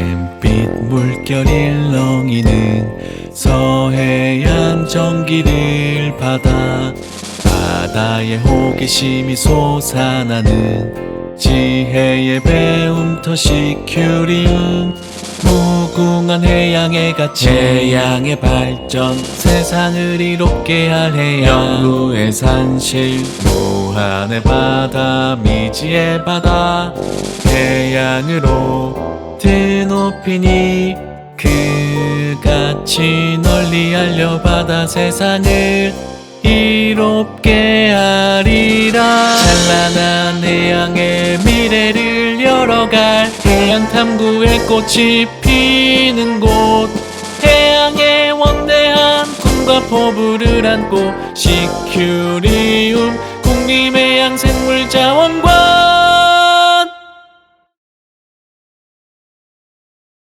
물결 일렁이는 서해안 전기를 받아 바다의 호기심이 솟아나는 지혜의 배움 터시큐리움 무궁한 해양의 가치 해양의 발전 세상을 이롭게 할 해양. 연구의 산실 무한의 바다 미지의 바다 해양으로 드 높이니 그같이 널리 알려 바다 세상을 이롭게 하리라. 찬란한 해양의 미래를 열어갈 해양 탐구의 꽃이 피는 곳. 해양의 원대한 꿈과 포부를 안고 시큐리움 국립해양 생물자원관